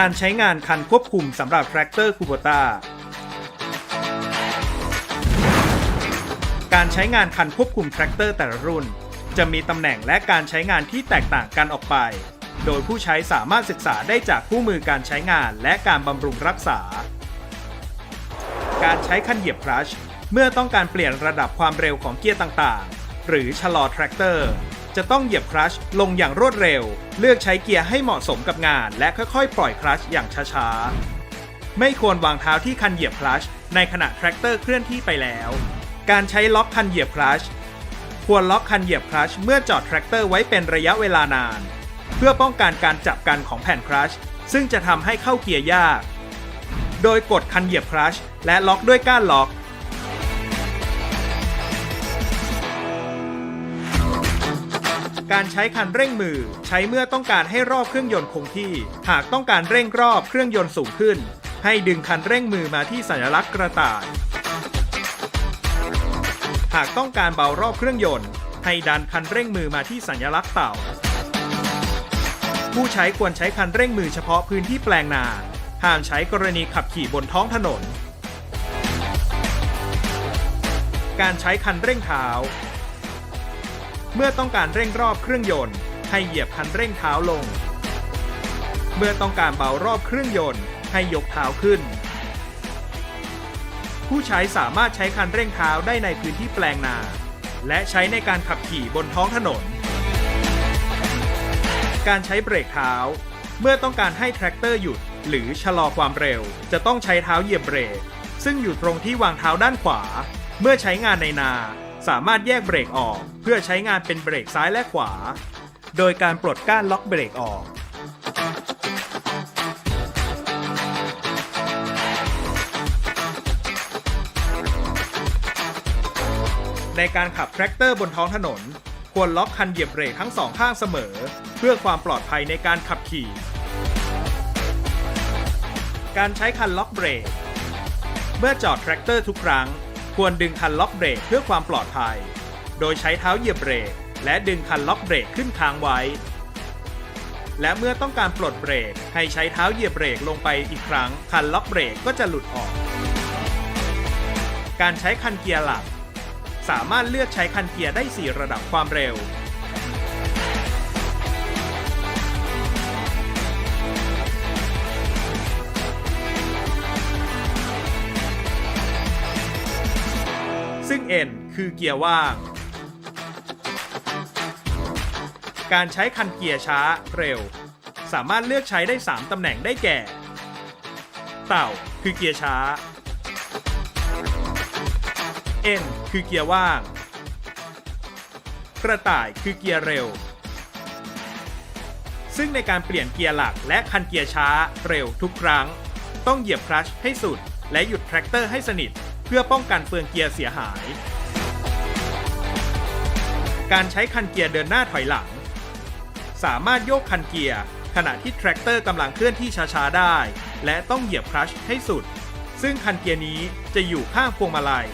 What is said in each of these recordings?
การใช้งานคันควบคุมสำหรับแทรกเตอร์คูโบตาการใช้งานคันควบคุมแทรกเตอร์แต่ละรุ่น จะมีตำแหน่งและการใช้งานที่แตกต่างกันออกไป โดยผู้ใช้สามารถศึกษาได้จากคู่มือการใช้งานและการบำรุงรักษา การใช้คันเหยียบคลัชเมื่อต้องการเปลี่ยนระดับความเร็วของเกียร์ต่างๆ หรือชะลอแทรกเตอร์ จะต้องเหยียบคลัชลงอย่างรวดเร็ว เลือกใช้เกียร์ให้เหมาะสมกับงาน และค่อยๆ ปล่อยคลัชอย่างช้าๆ ไม่ควรวางเท้าที่คันเหยียบคลัชในขณะแทรกเตอร์เคลื่อนที่ไปแล้ว การใช้ล็อกคันเหยียบคลัชควรล็อกคันเหยียบคลัชเมื่อจอดแทรกเตอร์ไว้เป็นระยะเวลานาน เพื่อป้องกันการจับกันของแผ่นคลัชซึ่งจะทำให้เข้าเกียร์ยาก โดยกดคันเหยียบคลัชและล็อกด้วยก้านล็อก การใช้คันเร่งมือ ใช้เมื่อต้องการให้รอบเครื่องยนต์คงที่ หากต้องการเร่งรอบเครื่องยนต์สูงขึ้น ให้ดึงคันเร่งมือมาที่สัญลักษณ์กระต่าย หากต้องการเบารอบเครื่องยนต์ ให้ดันคันเร่งมือมาที่สัญลักษณ์เต่า ผู้ใช้ควรใช้คันเร่งมือเฉพาะพื้นที่แปลงนา ห้ามใช้กรณีขับขี่บนท้องถนน การใช้คันเร่งเท้า เมื่อต้องการเร่งรอบเครื่องยนต์ ให้เหยียบคันเร่งเท้าลง เมื่อต้องการเบารอบเครื่องยนต์ ให้ยกเท้าขึ้น ผู้ใช้สามารถใช้คันเร่งเท้าได้ในพื้นที่แปลงนา และใช้ในการขับขี่บนท้องถนน การใช้เบรกเท้า เมื่อต้องการให้แทรกเตอร์หยุดหรือชะลอความเร็ว จะต้องใช้เท้าเหยียบเบรก ซึ่งอยู่ตรงที่วางเท้าด้านขวา เมื่อใช้งานในนา สามารถแยกเบรกออกเพื่อใช้งานเป็นเบรกซ้ายและขวา โดยการปลดก้านล็อกเบรกออก ในการขับแทรกเตอร์บนท้องถนน ควรล็อกคันเหยียบเบรกทั้งสองข้างเสมอ เพื่อความปลอดภัยในการขับขี่ การใช้คันล็อกเบรกเมื่อจอดแทรกเตอร์ทุกครั้ง ควรดึงคันล็อกเบรกเพื่อความปลอดภัย โดยใช้เท้าเหยียบเบรก และดึงคันล็อกเบรกขึ้นค้างไว้ และเมื่อต้องการปลดเบรก ให้ใช้เท้าเหยียบเบรกลงไปอีกครั้ง คันล็อกเบรกก็จะหลุดออก การใช้คันเกียร์หลัก สามารถเลือกใช้คันเกียร์ได้ 4 ระดับความเร็ว ซึ่ง N คือเกียร์ว่าง การใช้คันเกียร์ช้าเร็ว สามารถเลือกใช้ได้ 3 ตำแหน่งได้แก่ เต่าคือเกียร์ช้า N คือเกียร์ว่าง กระต่ายคือเกียร์เร็ว ซึ่งในการเปลี่ยนเกียร์หลักและคันเกียร์ช้าเร็วทุกครั้ง ต้องเหยียบคลัชให้สุด และหยุดแทรกเตอร์ให้สนิท เพื่อป้องกันเฟืองเกียร์เสียหาย การใช้คันเกียร์เดินหน้าถอยหลัง สามารถโยกคันเกียร์ขณะที่แทรกเตอร์กำลังเคลื่อนที่ช้าๆ ได้ และต้องเหยียบคลัชให้สุด ซึ่งคันเกียร์นี้จะอยู่ข้างพวงมาลัย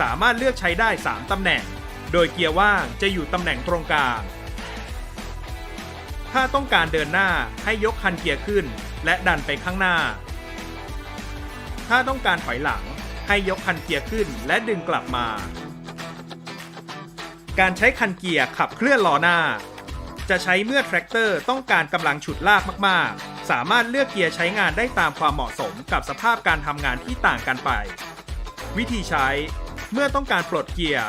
สามารถเลือกใช้ได้ 3 ตำแหน่ง โดยเกียร์ว่างจะอยู่ตำแหน่งตรงกลาง ถ้าต้องการเดินหน้าให้ยกคันเกียร์ขึ้น และดันไปข้างหน้า ถ้าต้องการถอยหลัง ให้ยกคันเกียร์ขึ้นและดึงกลับมา การใช้คันเกียร์ขับเคลื่อนล้อหน้า จะใช้เมื่อแทรกเตอร์ต้องการกำลังฉุดลากมากๆ สามารถเลือกเกียร์ใช้งานได้ตามความเหมาะสมกับสภาพการทำงานที่ต่างกันไป วิธีใช้เมื่อต้องการปลดเกียร์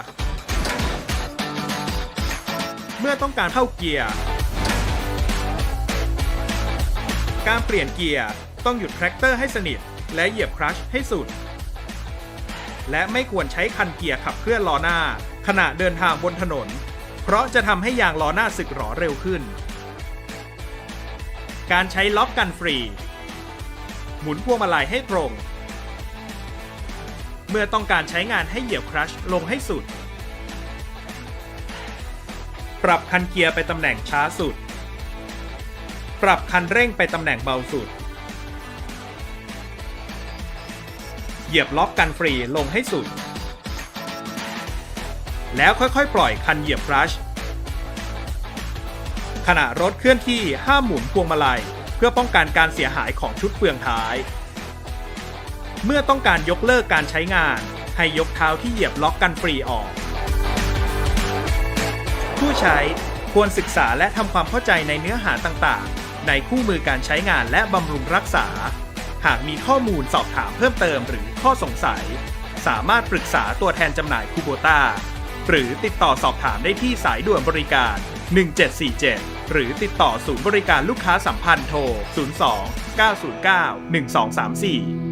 เมื่อต้องการเข้าเกียร์ การเปลี่ยนเกียร์ต้องหยุดแทรกเตอร์ให้สนิท และเหยียบคลัชให้สุด และไม่ควรใช้คันเกียร์ขับเคลื่อนล้อหน้า ขณะเดินทางบนถนน เพราะจะทำให้ยางล้อหน้าสึกหรอเร็วขึ้น การใช้ล็อกกันฟรี หมุนพวงมาลัยให้ตรง เมื่อต้องการใช้งานให้เหยียบคลัชลงให้สุด ปรับคันเกียร์ไปตำแหน่งช้าสุด ปรับคันเร่งไปตำแหน่งเบาสุด เหยียบล็อกกันฟรีลงให้สุด แล้วค่อยๆ ปล่อยคันเหยียบคลัชขณะรถเคลื่อนที่ห้ามหมุนพวงมาลัย เพื่อป้องกันการเสียหายของชุดเฟืองท้าย เมื่อต้องการยกเลิกการใช้งาน ให้ยกเท้าที่เหยียบล็อกกันฟรีออก ผู้ใช้ควรศึกษาและทำความเข้าใจในเนื้อหาต่างๆ ในคู่มือการใช้งานและบำรุงรักษา หากมีข้อมูลสอบถามเพิ่มเติมหรือข้อสงสัย สามารถปรึกษาตัวแทนจำหน่ายคูโบตาหรือติดต่อสอบถามได้ที่สายด่วนบริการ 1747 หรือติดต่อศูนย์บริการลูกค้าสัมพันธ์โทร 02 909 1234